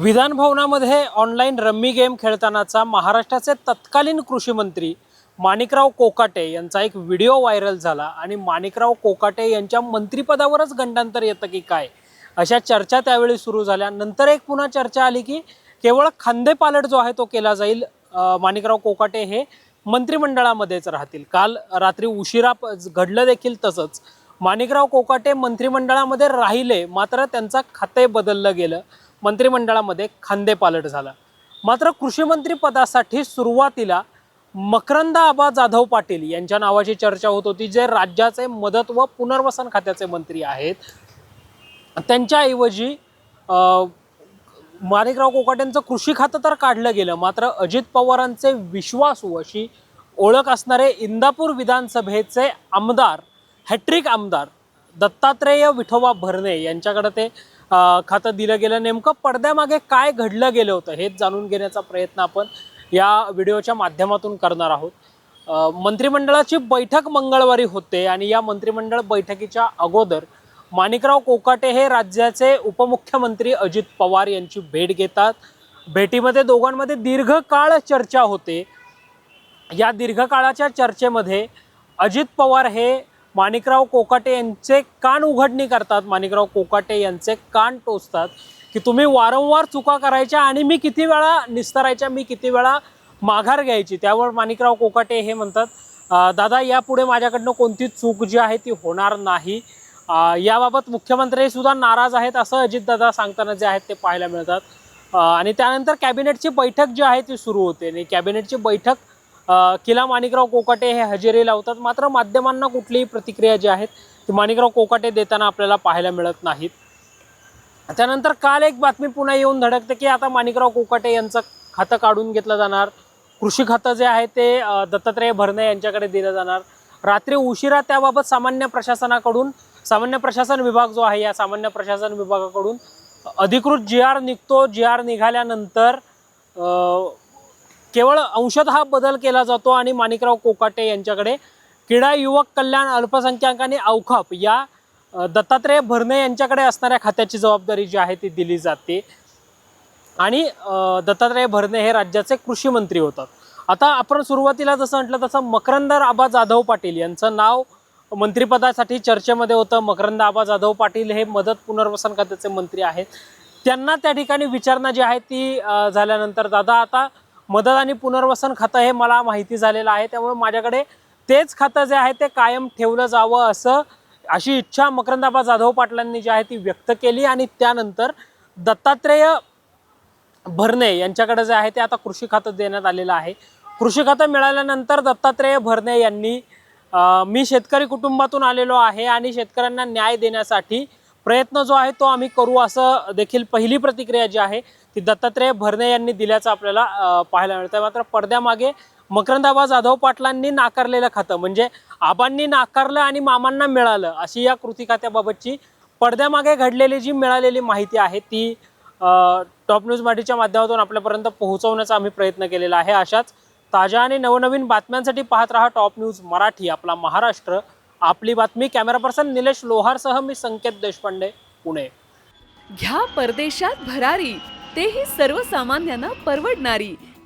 विधानभवनामध्ये online rummy game खेळतानाचा महाराष्ट्राचे तत्कालीन कृषी मंत्री माणिकराव कोकाटे यांचा एक व्हिडिओ व्हायरल झाला. आणि माणिकराव कोकाटे यांच्या मंत्रिपदावरच गंडांतर येतं की काय? अशा चर्चा त्यावेळी सुरू झाल्या. नंतर एक पुन्हा चर्चा आली की केवळ खांदेपालट जो आहे तो केला जाईल. माणिकराव कोकाटे हे मंत्रिमंडळामध्येच राहतील. काल रात्री उशिरा प- घडलं देखील तसंच. माणिकराव कोकाटे मंत्रिमंडळामध्ये राहिले मात्र त्यांचा खाते बदललं गेलं. मंत्रिमंडळामध्ये खांदेपालट झाला. मात्र कृषीमंत्री पदासाठी सुरुवातीला मकरंदा आबा जाधव पाटील यांच्या नावाची चर्चा होत होती जे राज्याचे मदत व पुनर्वसन खात्याचे मंत्री आहेत. त्यांच्याऐवजी माणिकराव कोकाट्यांचं कृषी खातं तर काढलं गेलं मात्र अजित पवारांचे विश्वासू अशी ओळख असणारे इंदापूर विधानसभेचे आमदार हॅट्रिक आमदार दत्तात्रेय विठोबा भरणे यांच्याकडे ते खातं दिलं गेलं. नेमकं पडद्यामागे काय घडलं गेलं होतं हेच जाणून घेण्याचा प्रयत्न आपण या व्हिडिओच्या माध्यमातून करणार आहोत. मंत्रिमंडळाची बैठक मंगळवारी होते आणि या मंत्रिमंडळ बैठकीच्या अगोदर माणिकराव कोकाटे हे राज्याचे उपमुख्यमंत्री अजित पवार यांची भेट घेतात. भेटीमध्ये दोघांमध्ये दीर्घकाळ चर्चा होते. या दीर्घकाळाच्या चर्चेमध्ये अजित पवार हे माणिकराव कोकाटे यांचे कान उघडणी करतात. माणिकराव कोकाटे यांचे कान टोचतात की तुम्ही वारंवार चुका करायच्या आणि मी किती वेळा निस्तरायच्या मी किती वेळा माघार घ्यायची. त्यावर माणिकराव कोकाटे हे म्हणतात दादा यापुढे माझ्याकडनं कोणती चूक जी आहे ती होणार नाही. याबाबत मुख्यमंत्री सुद्धा नाराज आहेत असं अजितदादा सांगताना जे आहेत ते पाहायला मिळतात. आणि त्यानंतर कॅबिनेटची बैठक जी आहे ती सुरू होते आणि कॅबिनेटची बैठक किला माणिकराव कोकाटे हे हजेरी लावतात. मात्र माध्यमांना कुठलीही प्रतिक्रिया जी आहेत ती माणिकराव कोकाटे देताना आपल्याला पाहायला मिळत नाहीत. त्यानंतर काल एक बातमी पुन्हा येऊन धडकते की आता माणिकराव कोकाटे यांचं खातं काढून घेतलं जाणार. कृषी खातं जे आहे ते दत्तात्रय भरणे यांच्याकडे दिलं जाणार. रात्री उशिरा त्याबाबत सामान्य प्रशासनाकडून सामान्य प्रशासन विभाग जो आहे या सामान्य प्रशासन विभागाकडून अधिकृत जी आर निघतो. जी आर निघाल्यानंतर केवळ अंशत हा बदल केला जातो आणि माणिकराव कोकाटे यांच्याकडे क्रीडा युवक कल्याण अल्पसंख्याक आणि अवकाप या दत्तात्रय भरणे यांच्याकडे असणाऱ्या खात्याची जबाबदारी जी आहे ती दिली जाते. आणि दत्तात्रय भरणे हे राज्याचे कृषी मंत्री होतात. आता आपण सुरुवातीला जसं म्हटलं तसं मकरंदर आबा जाधव पाटील यांचं नाव मंत्रिपदासाठी चर्चेमध्ये होतं. मकरंद आबा जाधव पाटील हे मदत पुनर्वसन खात्याचे मंत्री आहेत. त्यांना त्या ठिकाणी विचारणा जी आहे ती झाल्यानंतर दादा आता मदत आणि पुनर्वसन खातं हे मला माहिती झालेलं आहे. त्यामुळे माझ्याकडे तेच खातं जे आहे ते कायम ठेवलं जावं असं अशी इच्छा मकरंदाबा जाधव पाटलांनी जी आहे ती व्यक्त केली आणि त्यानंतर दत्तात्रेय भरणे यांच्याकडे जे आहे ते आता कृषी खातं देण्यात आलेलं आहे. कृषी खातं मिळाल्यानंतर दत्तात्रेय भरणे यांनी मी शेतकरी कुटुंबातून आलेलो आहे आणि शेतकऱ्यांना न्याय देण्यासाठी प्रयत्न जो आहे तो आम्ही करू असं देखील पहिली प्रतिक्रिया जी आहे ती दत्तात्रेय भरणे यांनी दिल्याचं आपल्याला पाहायला मिळतं. मात्र पडद्यामागे मकरंदाबा जाधव पाटलांनी नाकारलेलं खातं. म्हणजे आबांनी नाकारलं आणि मामांना मिळालं अशी या कृती खात्याबाबतची पडद्यामागे घडलेली जी मिळालेली माहिती आहे ती टॉप न्यूज मराठीच्या माध्यमातून आपल्यापर्यंत पोहोचवण्याचा आम्ही प्रयत्न केलेला आहे. अशाच ताज्या आणि नवनवीन बातम्यांसाठी पाहत रहा टॉप न्यूज मराठी आपला महाराष्ट्र. आपली बातमी कॅमेरा पर्सन निलेश लोहारसह मी संकेत देशपांडे पुणे. घ्या परदेशात भरारी तेही सर्वसामान्यांना परवडणारी.